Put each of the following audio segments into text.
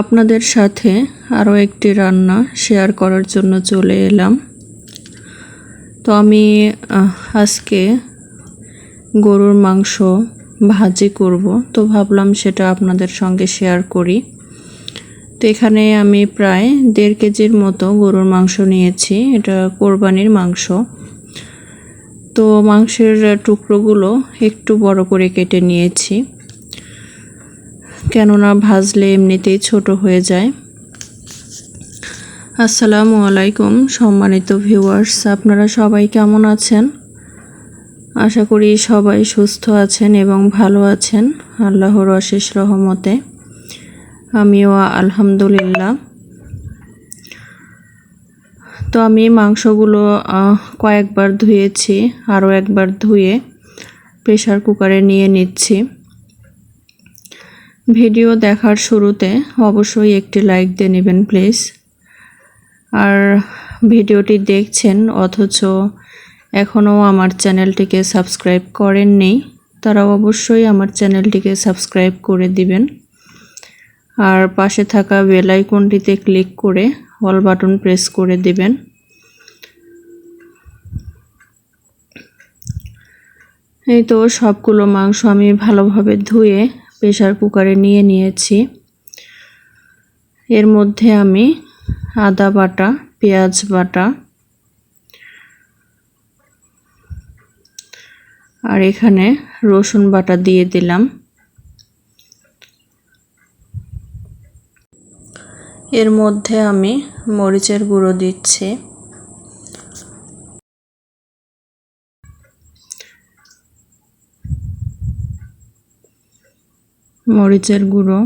আপনাদের সাথে আরও একটি রান্না শেয়ার করার জন্য চলে এলাম। তো আমি আজকে গরুর মাংস ভাজি করব। তো ভাবলাম সেটা আপনাদের সঙ্গে শেয়ার করি। তো এখানে আমি প্রায় দেড় কেজির মতো গরুর মাংস নিয়েছি। এটা কোরবানির মাংস। তো মাংসের টুকরোগুলো একটু বড় করে কেটে নিয়েছি। কেননা ভাজলে এমনিতেই ছোট হয়ে যায়। আসসালামু আলাইকুম, সম্মানিত ভিউয়ার্স, আপনারা সবাই কেমন আছেন? আশা করি সবাই সুস্থ আছেন এবং ভালো আছেন, আল্লাহর অশেষ রহমতে। আমিও আলহামদুলিল্লাহ। তো আমি মাংসগুলো কয়েকবার ধুয়েছি, আরও একবার ধুয়ে প্রেশার কুকারে নিয়ে নিচ্ছি। ভিডিও দেখার শুরুতে অবশ্যই একটি লাইক দিয়ে নেবেন, প্লিজ। আর ভিডিওটি দেখছেন, অথচ এখনও আমার চ্যানেলটিকে সাবস্ক্রাইব করেননি তারা অবশ্যই আমার চ্যানেলটিকে সাবস্ক্রাইব করে দিবেন। আর পাশে থাকা বেল আইকনটিতে ক্লিক করে অল বাটন প্রেস করে দিবেন। এই তো সবগুলো মাংস আমি ভালোভাবে ধুয়ে প্রেশার কুকারে নিয়ে নিয়েছি। এর মধ্যে আমি আদা বাটা, পেঁয়াজ বাটা আর এখানে রসুন বাটা দিয়ে দিলাম। এর মধ্যে আমি মরিচের গুঁড়ো দিচ্ছি। মরিচের গুঁড়ো।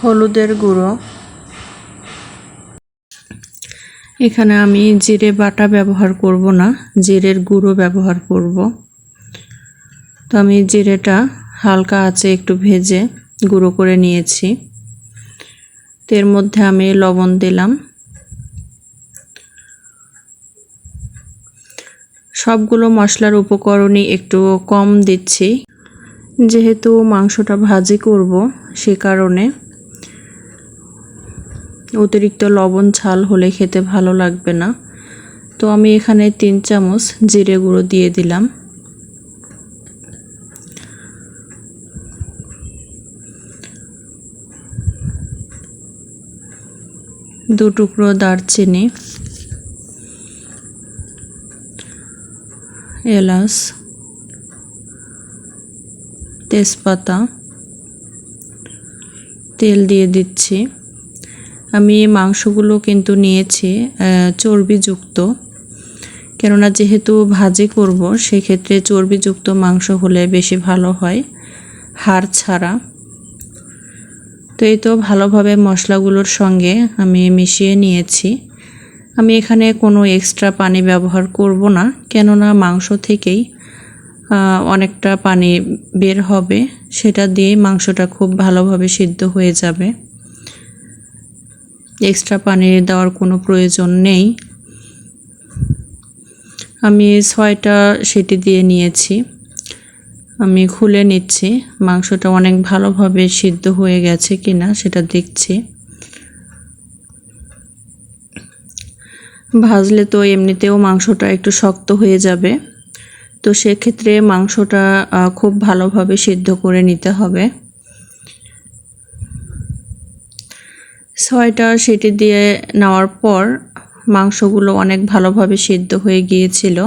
হলুদের গুঁড়ো। এখানে আমি জিরে বাটা ব্যবহার করব না, জিরের গুঁড়ো ব্যবহার করব। তো আমি জিরেটা হালকা আছে একটু ভেজে গুঁড়ো করে নিয়েছি। এর মধ্যে আমি লবণ দিলাম। সবগুলো মশলার উপকরণই একটু কম দিচ্ছি। যেহেতু মাংসটা ভাজি করব সে কারণে। অতিরিক্ত লবণ ছাল হলে খেতে ভালো লাগবে না। তো আমি এখানে তিন চামচ জিরে গুঁড়ো দিয়ে দিলাম। দু টুকরো দারচিনি। এলাচ, তেজপাতা, তেল দিয়ে দিচ্ছি। আমি মাংসগুলো কিন্তু নিয়েছি চর্বিযুক্ত। কেননা যেহেতু ভাজি করব, সেক্ষেত্রে চর্বিযুক্ত মাংস হলে বেশি ভালো হয়, হাড় ছাড়া। তো এই তো ভালোভাবে মশলাগুলোর সঙ্গে আমি মিশিয়ে নিয়েছি। আমি এখানে কোনো এক্সট্রা পানি ব্যবহার করব না, কেননা মাংস থেকেই অনেকটা পানি বের হবে, সেটা দিয়ে মাংসটা খুব ভালোভাবে সিদ্ধ হয়ে যাবে। এক্সট্রা পানি দেওয়ার কোনো প্রয়োজন নেই। আমি ছয়টা সেটি দিয়ে নিয়েছি। আমি খুলে নিচ্ছি, মাংসটা অনেক ভালোভাবে সিদ্ধ হয়ে গেছে কিনা সেটা দেখছি। ভাজলে তো এমনিতেও মাংসটা একটু শক্ত হয়ে যাবে। তো সেক্ষেত্রে মাংসটা খুব ভালোভাবে সিদ্ধ করে নিতে হবে। ছয়টা সেটি দিয়ে নেওয়ার পর মাংসগুলো অনেক ভালোভাবে সিদ্ধ হয়ে গিয়েছিল।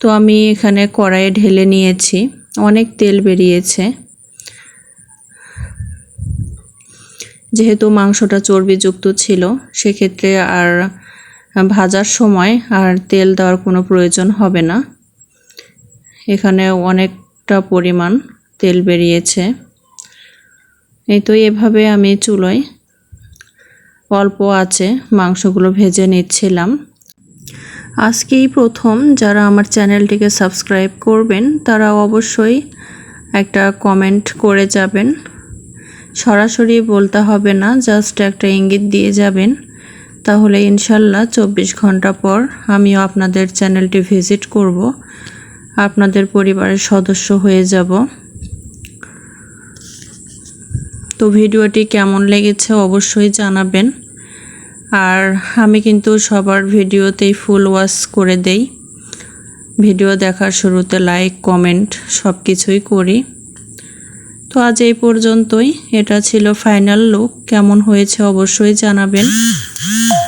তো আমি এখানে কড়াইয়ে ঢেলে নিয়েছি। অনেক তেল বেরিয়েছে। যেহেতু মাংসটা চর্বিযুক্ত ছিল, সেক্ষেত্রে আর ভাজার সময় আর তেল দেওয়ার কোনো প্রয়োজন হবে না। এখানে অনেকটা পরিমাণ তেল বেরিয়েছে। এই তো এভাবে আমি চুলোয় অল্প আছে মাংসগুলো ভেজে নিচ্ছিলাম। আজকেই প্রথম যারা আমার চ্যানেলটিকে সাবস্ক্রাইব করবেন, তারা অবশ্যই একটা কমেন্ট করে যাবেন। সরাসরি বলতে হবে না, জাস্ট একটা ইঙ্গিত দিয়ে যাবেন। তাহলে ইনশাল্লাহ চব্বিশ ঘণ্টা পর আমিও আপনাদের চ্যানেলটি ভিজিট করব। আপনাদের পরিবারের সদস্য হয়ে যাব। তো ভিডিওটি কেমন লেগেছে অবশ্যই জানাবেন। আর আমি কিন্তু সবার ভিডিওতেই ফুল ওয়াশ করে দেই। ভিডিও দেখার শুরুতে লাইক, কমেন্ট সব কিছুই করি। তো আজ এই পর্যন্তই। এটা ছিল ফাইনাল লুক। কেমন হয়েছে অবশ্যই জানাবেন।